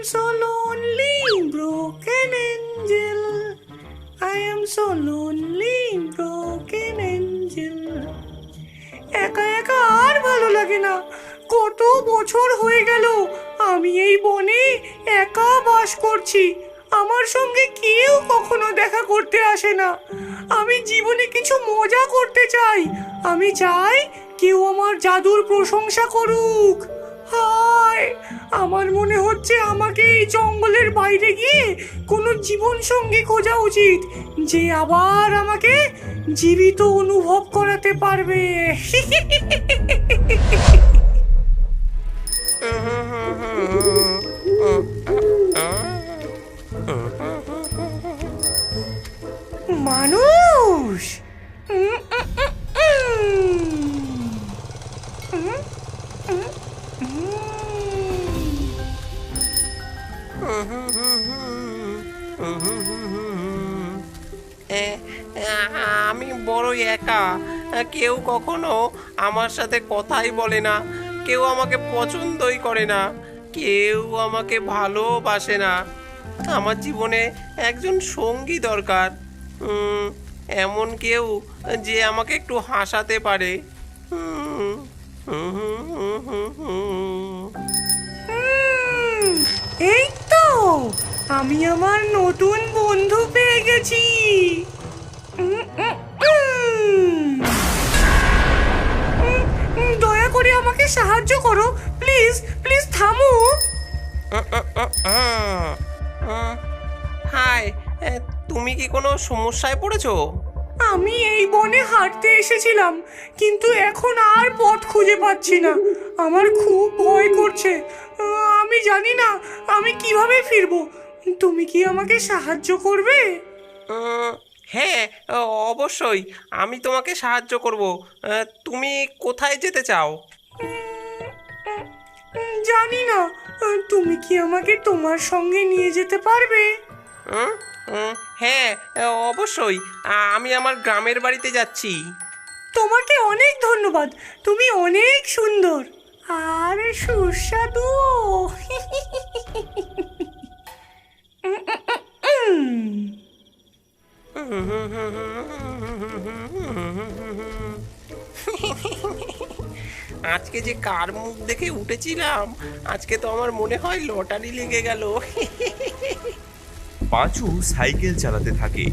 so lonely, broken angel. I am so lonely, broken angel. একা একা আর ভালো লাগে না। কত বছর হয়ে গেল আমি এই বনে একা বাস করছি। আমার সঙ্গে কেউ কখনো দেখা করতে আসে না। আমি জীবনে কিছু মজা করতে চাই। আমি চাই কেউ আমার জাদুর প্রশংসা করুক। হায়! আমার মনে হচ্ছে আমাকে এই জঙ্গলের বাইরে গিয়ে কোনো জীবন সঙ্গী খোঁজা উচিত, যে আবার আমাকে জীবিত অনুভব করাতে পারবে। বড়ই একা। কেউ কখনো আমার সাথে কথাই বলে না। কেউ আমাকে পছন্দই করে না। কেউ আমাকে ভালোবাসে না। আমার জীবনে একজন সঙ্গী দরকার। এমন কেউ যে আমাকে একটু হাসাতে পারে। এই তো। আমি আমার নতুন বন্ধু পেয়ে গেছি। দয়া করে আমাকে সাহায্য করো প্লিজ প্লিজ থামো। হাই তুমি কি কোনো সমস্যায় পড়েছো? আমি এই বনে হাঁটতে এসেছিলাম কিন্তু এখন আর পথ খুঁজে পাচ্ছি না। আমার খুব ভয় করছে। আমি জানি না আমি কীভাবে ফিরবো। তুমি কি আমাকে সাহায্য করবে? হ্যাঁ অবশ্যই। আমি তোমাকে সাহায্য করব। তুমি কোথায় যেতে চাও? জানি না। তুমি কি আমাকে তোমার সঙ্গে নিয়ে যেতে পারবে? হ্যাঁ অবশ্যই। আমি আমার গ্রামের বাড়িতে যাচ্ছি। তোমাকে অনেক ধন্যবাদ। তুমি অনেক সুন্দর। আর সুস্বাদু। আজকে যে কার মুখ দেখে উঠেছিলাম, আজকে তো আমার মনে হয় লটারি লেগে গেল। পাঁচু সাইকেল চালাতে থাকে।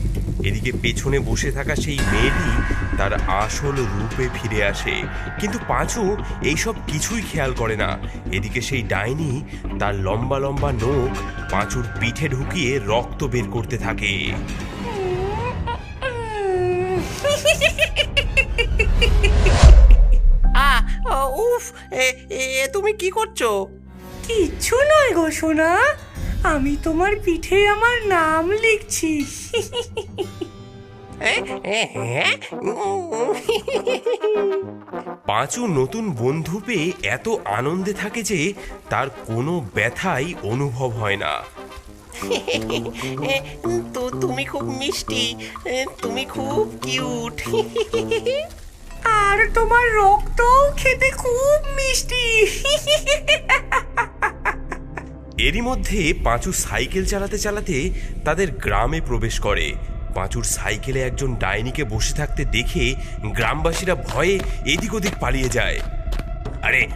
এদিকে পেছনে বসে থাকা সেই মেয়েটি তার আসল রূপে ফিরে আসে। কিন্তু পাঁচু এইসব কিছুই খেয়াল করে না। এদিকে সেই ডাইনি তার লম্বা লম্বা নখ পাঁচুর পিঠে ঢুকিয়ে রক্ত বের করতে থাকে। এ এ তুমি কি করছ? কিচ্ছু নয় গো সোনা। আমি তোমার পিঠে আমার নাম লিখছি। পাঁচু নতুন বন্ধু পেয়ে এত আনন্দে থাকে যে তার কোনো ব্যথাই অনুভব হয় না। তো তুমি খুব মিষ্টি তুমি খুব কিউট। আর তোমার রক্ত খেতে খুব মিষ্টি। এরই মধ্যে পাঁচু সাইকেল চালাতে চালাতে তাদের গ্রামে প্রবেশ করে। পাঁচুর সাইকেলে একজন ডাইনিকে বসে থাকতে দেখে গ্রামবাসীরা ভয়ে এদিক ওদিক পালিয়ে যায়। আরে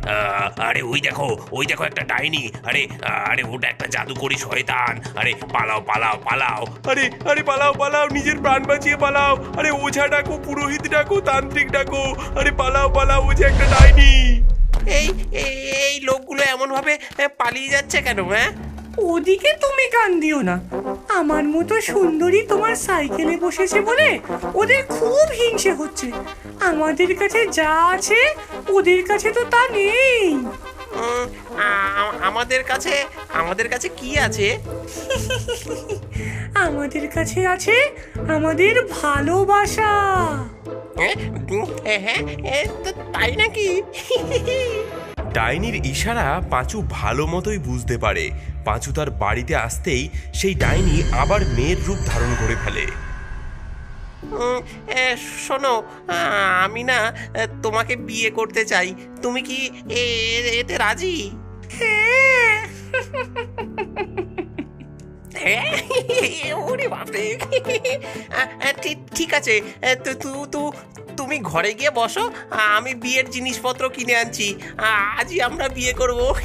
আরে ওই দেখো ওই দেখো একটা ডাইনি। আরে আরে ওটা একটা জাদুকরি শয়তান। আরে, পালাও পালাও পালাও। আরে আরে পালাও পালাও, নিজের প্রাণ বাঁচিয়ে পালাও। আরে, ওঝা ডাকো, পুরোহিত ডাকো, তান্ত্রিক ডাকো। আরে, পালাও পালাও, ওঝা একটা ডাইনি। এই, এই- লোকগুলো এমনভাবে পালিয়ে যাচ্ছে কেন হ্যাঁ? ওদিকে তুমি কান দিও না। আমার মতো সুন্দরী তোমার সাইকেলে বসেছে বলে ওদের খুব হিংসে হচ্ছে। আমাদের কাছে যা আছে ওদের কাছে তো তা নেই। আমাদের কাছে আমাদের কাছে কি আছে? আমাদের কাছে আছে আমাদের ভালোবাসা। হ্যাঁ হ্যাঁ তাই নাকি? ডাইনির ইশারা পাঁচু ভালো মতোই বুঝতে পারে। পাঁচু তার বাড়িতে আসতেই সেই ডাইনি আবার মেয়ের রূপ ধারণ করে ফেলে। শোনো আমি না তোমাকে বিয়ে করতে চাই। তুমি কি এ- এতে রাজি? হ্যাঁ। ওরে বাপরে। ঠিক- আছে। তো, তু তুমি ঘরে গিয়ে বসো, আমি বিয়ের জিনিসপত্র কিনে আনছি। আজই আমরা বিয়ে করব।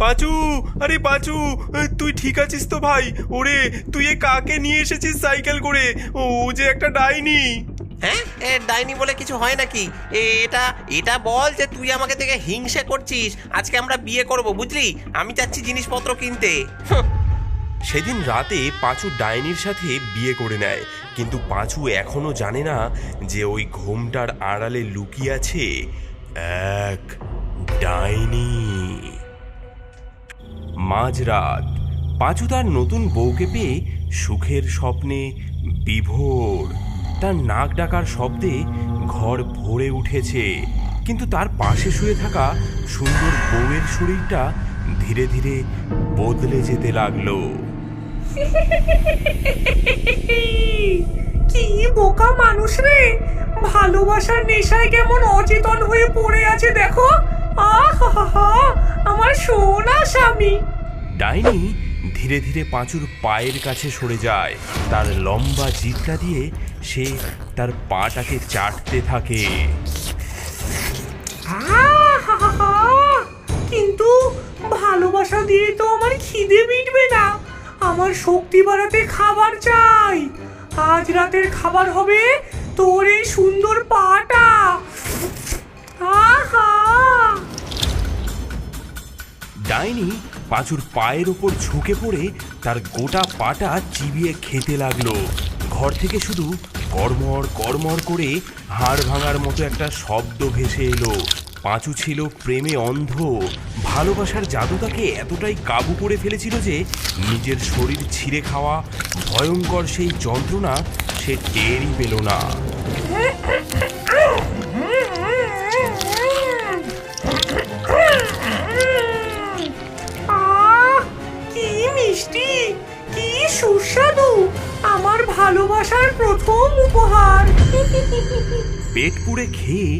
পাঁচু, আরে পাঁচু তুই ঠিক আছিস তো ভাই? ওরে, তুই কাকে নিয়ে এসেছিস সাইকেল করে? ও যে একটা ডাইনি। হ্যাঁ? এ, ডাইনি বলে কিছু হয় নাকি? এ, এটা এটা বল যে তুই আমাকে থেকে হিংসে করছিস। আজকে আমরা বিয়ে করব বুঝলি? আমি চাচ্ছি জিনিসপত্র কিনতে। সেদিন রাতে পাঁচু ডাইনির সাথে বিয়ে করে নেয়। কিন্তু পাঁচু এখনও জানে না যে ওই ঘোমটার আড়ালে লুকিয়ে আছে এক ডাইনি। মাঝরাত পাঁচু তার নতুন বউকে পেয়ে সুখের স্বপ্নে বিভোর। তার নাক ডাকার শব্দে ঘর ভরে উঠেছে। কিন্তু তার পাশে শুয়ে থাকা সুন্দর বউয়ের শরীরটা ধীরে ধীরে বদলে যেতে লাগল। কি বোকা মানুষ রে! ভালোবাসার নেশায় কেমন অচেতন হয়ে পড়ে আছে দেখো। আহা আমার সোনা স্বামী। ডাইনি ধীরে ধীরে পাঁচুর পায়ের কাছে সরে যায়। তার লম্বা জিভটা দিয়ে সে তার পাটাকে চাটতে থাকে! কিন্তু ভালোবাসা দিয়ে তো আমার খিদে মিটবে না। আমার শক্তি বাড়াতে খাবার চাই। আজ রাতের খাবার হবে তোর এই সুন্দর পাটা। ডাইনি পাঁচুর পায়ের ওপর ঝুঁকে পড়ে তার গোটা পাটা চিবিয়ে খেতে লাগল। ঘর থেকে শুধু কর্মর কর্মর করে হাড় ভাঙার মতো একটা শব্দ ভেসে এলো। পাঁচু ছিল প্রেমে অন্ধ। ভালোবাসার জাদু তাকে এতটাই কাবু করে ফেলেছিল যে নিজের শরীর ছিঁড়ে খাওয়া ভয়ঙ্কর সেই যন্ত্রণা সে টেরই পেল না। কি মিষ্টি, কি সুস্বাদু। আমার ভালোবাসার প্রথম উপহার। পেট পুড়ে খেয়ে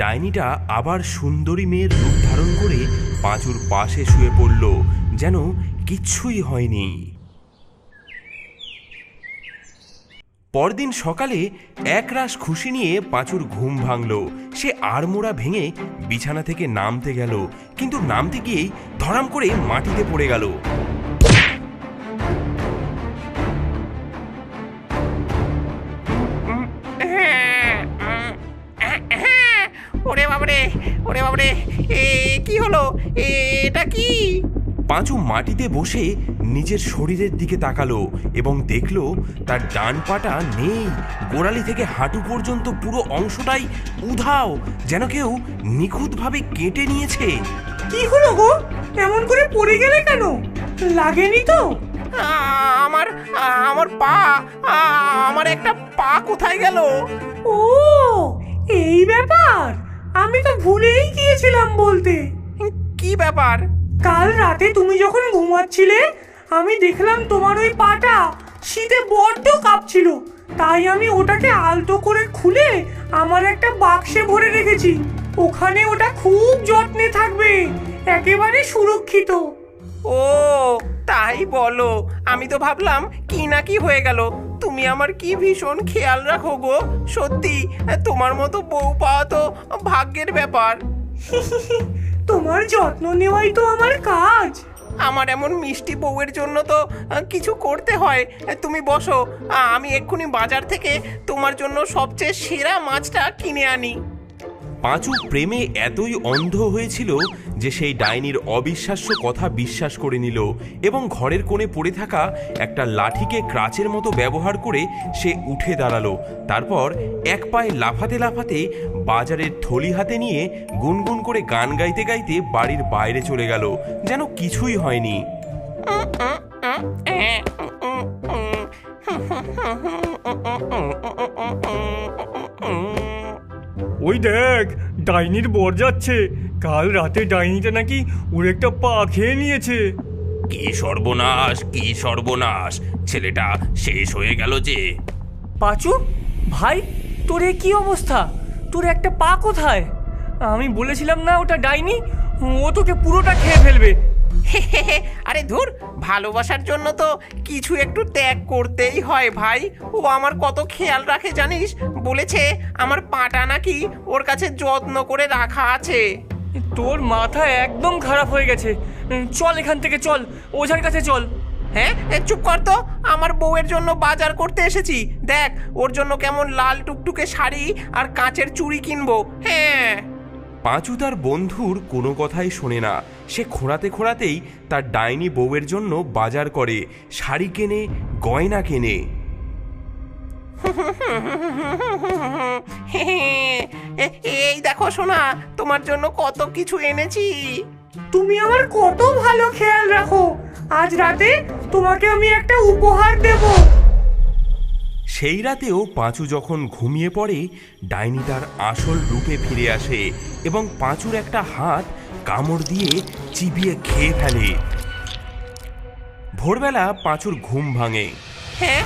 ডাইনিটা আবার সুন্দরী মেয়ের রূপ ধারণ করে পাঁচুর পাশে শুয়ে পড়ল, যেন কিচ্ছুই হয়নি। পরদিন সকালে একরাশ খুশি নিয়ে পাঁচুর ঘুম ভাঙল। সে আড়মোড়া ভেঙে বিছানা থেকে নামতে গেল, কিন্তু নামতে গিয়েই ধরাম করে মাটিতে পড়ে গেল। হলো এ, এটা কি? পাঁচু মাটিতে বসে নিজের শরীরের দিকে তাকালো এবং দেখল তার ডান পাটা নেই। গোড়ালি থেকে হাঁটু পর্যন্ত পুরো অংশটাই উধাও যেন কেউ নিখুঁতভাবে কেটে নিয়েছে। কি হলো গো? এমন করে পড়ে গেলে কেন? লাগেনি তো? আমার আমার পা আমার একটা পা কোথায় গেল? ও এই ব্যাপার? আমি তো ভুলেই গিয়েছিলাম বলতে। কি ব্যাপার? কাল রাতে তুমি যখন ঘুমাচ্ছিলে আমি দেখলাম তোমার ওই পাটা শীতে বড্ড কাঁপছিল। তাই আমি ওটাকে আলতো করে খুলে আমার একটা বাক্সে ভরে রেখেছি। ওখানে ওটা খুব যত্নে থাকবে একেবারে সুরক্ষিত। ও তাই বলো। আমি তো ভাবলাম কি না কি হয়ে গেল। তুমি আমার কি ভীষণ খেয়াল রাখো গো। সত্যি তোমার মতো বউ পাওয়া তো ভাগ্যের ব্যাপার। তোমার যত্ন নেওয়াই তো আমার কাজ। আমার এমন মিষ্টি বউয়ের জন্য তো কিছু করতে হয়। তুমি বসো আমি এক্ষুনি বাজার থেকে তোমার জন্য সবচেয়ে সেরা মাছটা কিনে আনি। পাঁচু প্রেমে এতই অন্ধ হয়েছিল যে সেই ডাইনির অবিশ্বাস্য কথা বিশ্বাস করে নিল এবং ঘরের কোণে পড়ে থাকা একটা লাঠিকে ক্রাচের মতো ব্যবহার করে সে উঠে দাঁড়াল। তারপর এক পায়ে লাফাতে লাফাতে বাজারের থলি হাতে নিয়ে গুনগুন করে গান গাইতে গাইতে বাড়ির বাইরে চলে গেল, যেন কিছুই হয়নি। ওই দেখ ডাইনির বর যাচ্ছে। কাল রাতে ডাইনিটা নাকি ওর একটা পা খেয়ে নিয়েছে। কি সর্বনাশ কি সর্বনাশ। ছেলেটা শেষ হয়ে গেল যে। পাচু ভাই তোর এ কি অবস্থা? তোর একটা পা কোথায়? আমি বলেছিলাম না ওটা ডাইনি ও তোকে পুরোটা খেয়ে ফেলবে। আরে ধুর ভালোবাসার জন্য তো কিছু একটু ত্যাগ করতেই হয় ভাই। ও আমার কত খেয়াল রাখে জানিস? বলেছে আমার পাটা নাকি ওর কাছে যত্ন করে রাখা আছে। তোর মাথা একদম খারাপ হয়ে গেছে। চল এখান থেকে চল। ওঝার কাছে চল। হ্যাঁ? চুপ কর তো। আমার বউয়ের জন্য বাজার করতে এসেছি। দেখ ওর জন্য কেমন লাল টুকটুকে শাড়ি আর কাঁচের চুড়ি কিনবো। হ্যাঁ। পাঁচু তার বন্ধুর কোনো কথাই শোনে না। সে খোঁড়াতে খোঁড়াতেই তার ডাইনি বউয়ের জন্য বাজার করে শাড়ি কেনে গয়না কেনে। এ- এই দেখো সোনা তোমার জন্য কত কিছু এনেছি। তুমি আমার কত ভালো খেয়াল রাখো। আজ রাতে তোমাকে আমি একটা উপহার দেব। সেই রাতেও পাঁচু যখন ঘুমিয়ে পড়ে, ডাইনি তার আসল রূপে ফিরে আসে এবং পাঁচুর একটা হাত কামড় দিয়ে চিবিয়ে খেয়ে ফেলে। ভোরবেলা পাঁচুর ঘুম ভাঙে। হ্যাঁ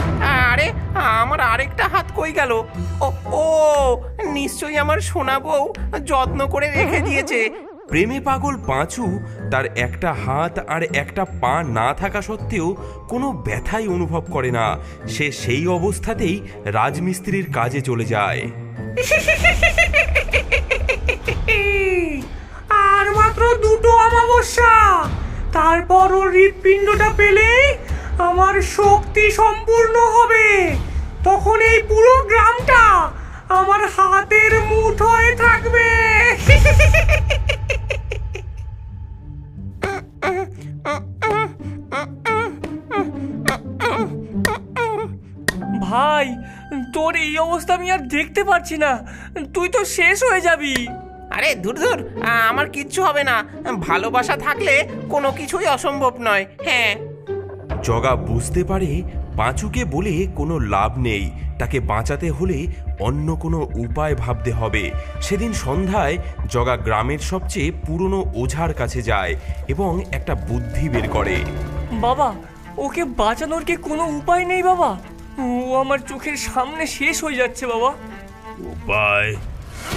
আরে, আমার আরেকটা হাত কই গেল? ও নিশ্চয়ই আমার সোনা বউ যত্ন করে রেখে দিয়েছে। প্রেমে পাগল পাঁচু, তার একটা হাত আর একটা পা না থাকা সত্ত্বেও কোনো ব্যথাই অনুভব করে না। সে সেই অবস্থাতেই রাজমিস্ত্রির কাজে চলে যায়। আর মাত্র দুটো অমাবস্যা। তারপর ওর হৃৎপিণ্ডটা পেলে আমার শক্তি সম্পূর্ণ হবে। তখন এই পুরো গ্রামটা আমার হাতের মুঠোয় থাকবে। ভাই তোর এই অবস্থা আমি আর দেখতে পারছি না। তুই তো শেষ হয়ে যাবি। আরে দূর দূর আমার কিচ্ছু হবে না। ভালোবাসা থাকলে কোনো কিছুই অসম্ভব নয়। হ্যাঁ। জগা বুঝতে পারে পাঁচুকে বলে কোনো লাভ নেই। তাকে বাঁচাতে হলে অন্য কোনো উপায় ভাবতে হবে। সেদিন সন্ধ্যায় জগা গ্রামের সবচেয়ে পুরনো ওঝার কাছে যায় এবং একটা বুদ্ধি বের করে। বাবা ওকে বাঁচানোর কি কোনো উপায় নেই বাবা? ও আমার চোখের সামনে শেষ হয়ে যাচ্ছে বাবা। উপায়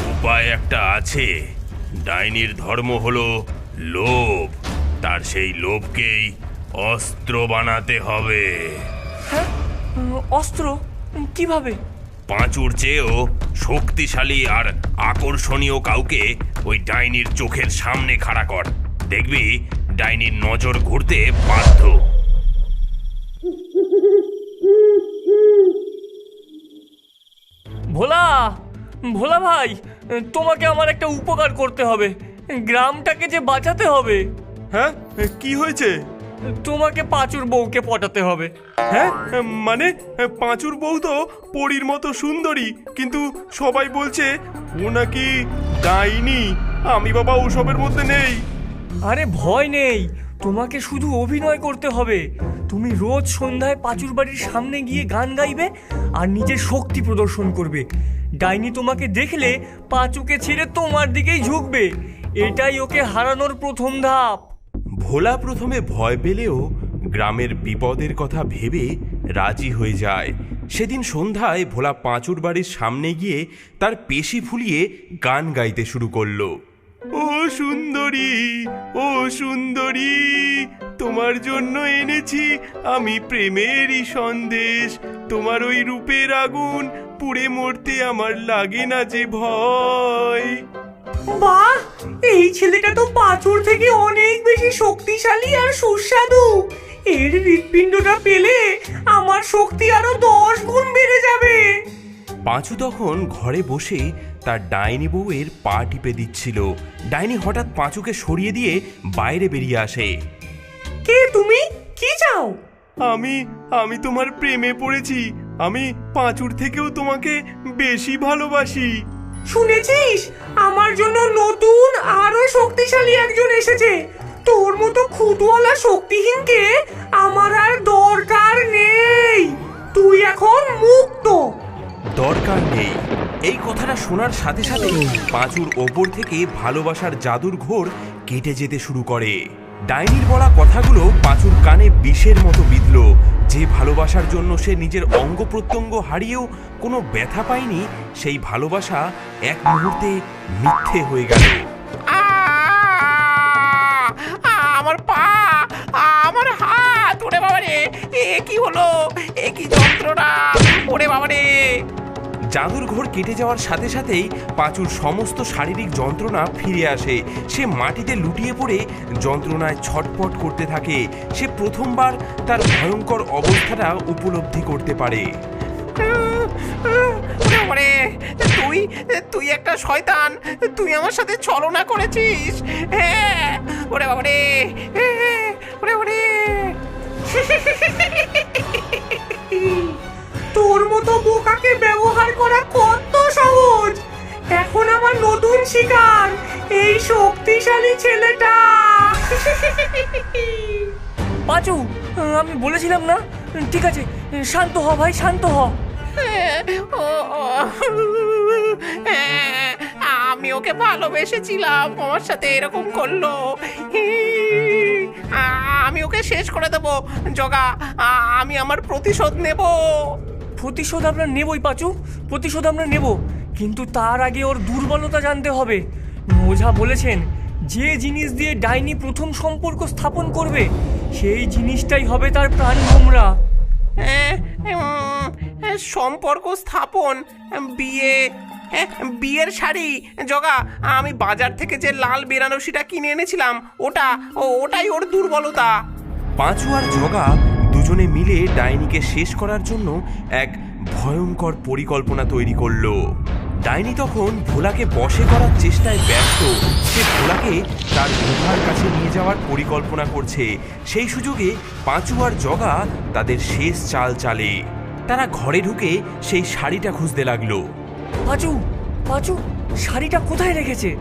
উপায় একটা আছে। ডাইনির ধর্ম হলো লোভ। তার সেই লোভকেই অস্ত্র বানাতে হবে। হ্যাঁ? অস্ত্র? কীভাবে? পাঁচুর চেয়েও শক্তিশালী আর আকর্ষণীয় কাউকে ওই ডাইনির চোখের সামনে খাড়া কর। দেখবি ডাইনির নজর ঘুরতে বাধ্য। ভোলা! ভোলা ভাই তোমাকে আমার একটা উপকার করতে হবে। গ্রামটাকে যে বাঁচাতে হবে। হ্যাঁ? কি হয়েছে? তোমাকে পাঁচুর বউকে পটাতে হবে। হ্যাঁ মানে পাঁচুর বউ তো পরীর মতো সুন্দরী কিন্তু সবাই বলছে ও নাকি ডাইনি। আমি বাবা ওসবের মধ্যে নেই। আরে ভয় নেই তোমাকে শুধু অভিনয় করতে হবে। তুমি রোজ সন্ধ্যায় পাঁচুর বাড়ির সামনে গিয়ে গান গাইবে আর নিজের শক্তি প্রদর্শন করবে। ডাইনি তোমাকে দেখলে পাঁচুকে ছেড়ে তোমার দিকেই ঝুঁকবে। এটাই ওকে হারানোর প্রথম ধাপ। ভোলা প্রথমে ভয় পেলেও গ্রামের বিপদের কথা ভেবে রাজি হয়ে যায়। সেদিন সন্ধ্যায় ভোলা পাঁচুর বাড়ির সামনে গিয়ে তার পেশি ফুলিয়ে গান গাইতে শুরু করল। ও সুন্দরী ও সুন্দরী, তোমার জন্য এনেছি আমি প্রেমেরই সন্দেশ। তোমার ওই রূপের আগুন পুড়ে মরতে আমার লাগে না যে ভয়। বাহ এই ছেলেটা তো পাঁচুর থেকে অনেক বেশি শক্তিশালী আর সুস্বাদু। এর হৃৎপিণ্ডটা পেলে আমার শক্তি আরও দশ গুণ বেড়ে যাবে। পাঁচু তখন ঘরে বসে তার ডাইনি বউয়ের পা টিপে দিচ্ছিল। ডাইনি হঠাৎ পাঁচুকে সরিয়ে দিয়ে বাইরে বেরিয়ে আসে। কে তুমি? কি চাও? আমি আমি তোমার প্রেমে পড়েছি। আমি পাঁচুর থেকেও তোমাকে বেশি ভালোবাসি। শুনেছিস? আমার জন্য নতুন আরও শক্তিশালী একজন এসেছে। তোর মতো খুদওয়ালা শক্তিহীনকে আমার আর দরকার নেই। তুই এখন মুক্ত। দরকার নেই। এই কথাটা শোনার সাথে সাথে পাঁচুর ওপর থেকে ভালোবাসার জাদুর ঘোর কেটে যেতে শুরু করে। ডাইনির বলা কথাগুলো পাঁচুর কানে বিষের মতো বিঁধল। যে ভালোবাসার জন্য সে নিজের অঙ্গ প্রত্যঙ্গ হারিয়েও কোনো ব্যথা পায়নি, সেই ভালোবাসা এক মুহূর্তে মিথ্যে হয়ে গেল। আমার পা আমার হাত, ওরে বাবারে, এ কি হলো? এ কি যন্ত্রণা, ওরে বাবারে। জাদুর ঘোর কেটে যাওয়ার সাথে সাথেই পাঁচুর সমস্ত শারীরিক যন্ত্রণা ফিরে আসে। সে মাটিতে লুটিয়ে পড়ে যন্ত্রণায় ছটপট করতে থাকে। সে প্রথমবার তার ভয়ঙ্কর অবস্থাটা উপলব্ধি করতে পারে। ওরে তুই তুই একটা শয়তান। তুই আমার সাথে ছলনা করেছিস। হ্যাঁ ওরে বাবারে হ্যাঁ, ওরে বাবারে। তোর মতো বোকাকে ব্যবহার করা কত সহজ? এখন আমার নতুন শিকার এই শক্তিশালী ছেলেটা। পাঁচু আমি বলেছিলাম না? ঠিক আছে শান্ত হ ভাই শান্ত হ। হ্যাঁ, আমি ওকে ভালোবেসেছিলাম আমার সাথে এরকম করল। আমি ওকে শেষ করে দেবো। জগা আমি আমার প্রতিশোধ নেব। প্রতিশোধ আমরা নেবই পাচু। প্রতিশোধ আমরা নেব। কিন্তু তার আগে ওর দুর্বলতা জানতে হবে। ওঝা বলেছেন যে জিনিস দিয়ে ডাইনি প্রথম সম্পর্ক স্থাপন করবে সেই জিনিসটাই হবে তার প্রাণ ভোমরা হ্যাঁ, উম, সম্পর্ক স্থাপন বিয়ে হ্যাঁ, বিয়ের শাড়ি জগা আমি বাজার থেকে যে লাল বেনারসিটা কিনে এনেছিলাম ওটা ও ওটাই ওর দুর্বলতা। পাঁচু আর জগা দুজনে মিলে ডাইনিকে শেষ করার জন্য এক ভয়ঙ্কর পরিকল্পনা তৈরি করল। ডাইনি তখন ভোলাকে বশে করার চেষ্টায় ব্যস্ত। সে ভোলাকে তার গুহার কাছে নিয়ে যাওয়ার পরিকল্পনা করছে। সেই সুযোগে পাঁচু আর জগা তাদের শেষ চাল চালে। তারা ঘরে ঢুকে সেই শাড়িটা খুঁজতে লাগল। পাঁচু পাঁচু, শাড়িটা কোথায় রেখেছে?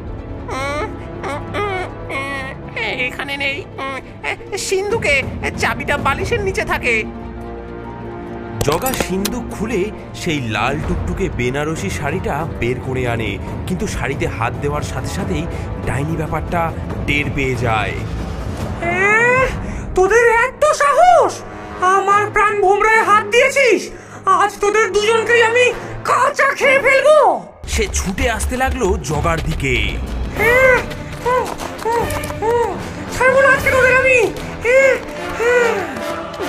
এখানে নেই। সিন্ধুকে চাবিটা বালিশের নিচে থাকে। জগা সিন্দুক খুলে সেই লাল টুকটুকে বেনারসি শাড়িটা বের করে আনে। কিন্তু শাড়িতে হাত দেওয়ার সাথে সাথেই ডাইনি ব্যাপারটা টের পেয়ে যায়। তোদের এত সাহস! আমার প্রাণ ভোমরায় হাত দিয়েছিস! আজ তোদের দুজনকেই আমি কাঁচা খেয়ে ফেলব! সে ছুটে আসতে লাগল জগার দিকে। ছাড়বো না আজকে তোদের আমি। এহ, এহ।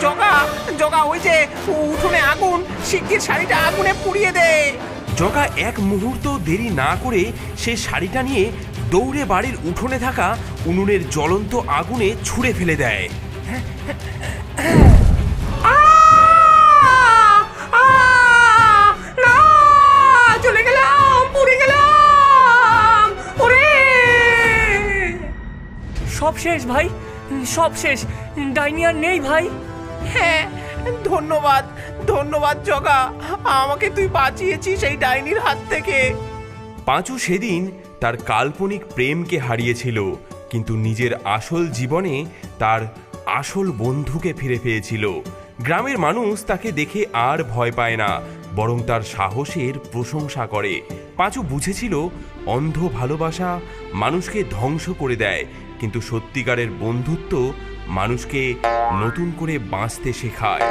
জগা জগা ওই যে উঠোনে আগুন শিগগির শাড়িটা আগুনে পুড়িয়ে দে। জগা এক মুহূর্ত দেরি না করে সে শাড়িটা নিয়ে দৌড়ে বাড়ির উঠোনে থাকা উনুনের জ্বলন্ত আগুনে ছুঁড়ে ফেলে দেয়। সব শেষ ভাই। সব শেষ। ডাইনি আর নেই ভাই। হ্যাঁ ধন্যবাদ ধন্যবাদ জগা। আমাকে তুই বাঁচিয়েছিস এই ডাইনির হাত থেকে। পাঁচু সেদিন তার কাল্পনিক প্রেমকে হারিয়েছিল কিন্তু নিজের আসল জীবনে তার আসল বন্ধুকে ফিরে পেয়েছিল। গ্রামের মানুষ তাকে দেখে আর ভয় পায় না বরং তার সাহসের প্রশংসা করে। পাঁচু বুঝেছিল অন্ধ ভালোবাসা মানুষকে ধ্বংস করে দেয় কিন্তু সত্যিকারের বন্ধুত্ব মানুষকে নতুন করে বাঁচতে শেখায়।